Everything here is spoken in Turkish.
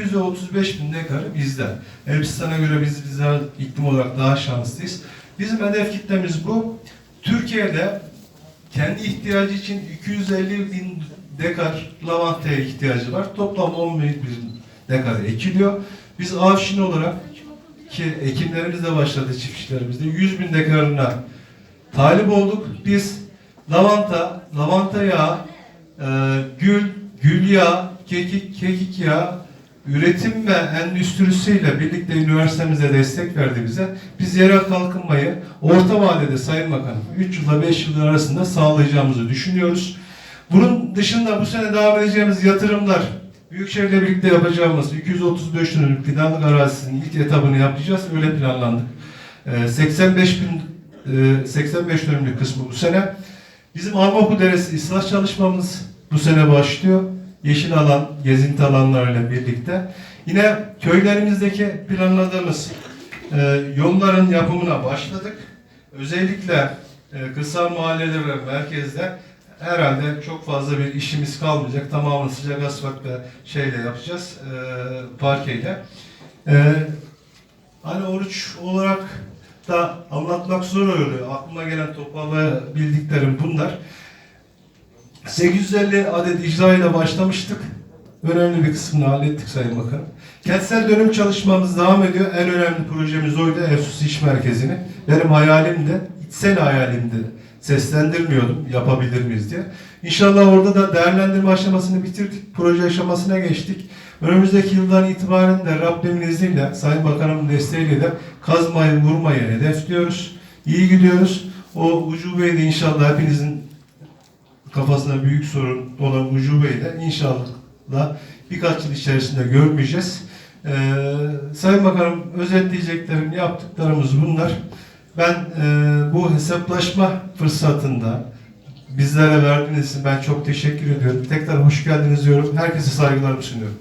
135 bin dekar bizde. Elbistan'a göre biz bizler iklim olarak daha şanslıyız. Bizim hedef kitlemiz bu. Türkiye'de kendi ihtiyacı için 250 bin dekar lavantaya ihtiyacı var. Toplam 10 bin dekar ekiliyor. Biz Avşin olarak ki ekimlerimiz de başladı çiftçilerimizde 100 bin dekarına talip olduk. Biz lavanta, lavanta yağı, e, gül, gül yağı, kekik, kekik yağı üretim ve endüstrisiyle birlikte üniversitemize destek verdi bize. Biz yerel kalkınmayı orta vadede Sayın Bakanım 3 yılda 5 yıl arasında sağlayacağımızı düşünüyoruz. Bunun dışında bu sene devam edeceğimiz yatırımlar Büyükşehir'le birlikte yapacağımız 235 dönümlük fidanlık arazisinin ilk etabını yapacağız. Öyle planlandık. Ee, 85 bin e, 85 dönümlük kısmı bu sene. Bizim Armaku Deresi ıslah çalışmamız bu sene başlıyor. Yeşil alan, gezinti alanlarıyla birlikte. Yine köylerimizdeki planladığımız e, yolların yapımına başladık. Özellikle e, kırsal mahalleler ve merkezde herhalde çok fazla bir işimiz kalmayacak. Tamamını sıcak asfaltla şeyle yapacağız, e, parkeyle. E, hani oruç olarak da anlatmak zor oluyor. Aklıma gelen toparlayabildiklerim bunlar. 850 adet icra ile başlamıştık. Önemli bir kısmını hallettik Sayın Bakanım. Kentsel dönüm çalışmamız devam ediyor. En önemli projemiz oydu. Efsus İş Merkezi'ni. Benim hayalimdi, içsel hayalimdi. Seslendirmiyordum yapabilir miyiz diye. İnşallah orada da değerlendirme aşamasını bitirdik. Proje aşamasına geçtik. Önümüzdeki yıldan itibaren de Rabbimin izniyle, Sayın Bakanımın desteğiyle de kazmayı, vurmayı hedefliyoruz. İyi gidiyoruz. O ucubeyi de inşallah hepinizin kafasında büyük sorun olan ucubeyi de inşallah birkaç yıl içerisinde görmeyeceğiz. Ee, Sayın Bakanım özetleyeceklerim, yaptıklarımız bunlar. Ben e, bu hesaplaşma fırsatında bizlere verdiğiniz için ben çok teşekkür ediyorum. Tekrar hoş geldiniz diyorum. Herkese saygılarımı sunuyorum.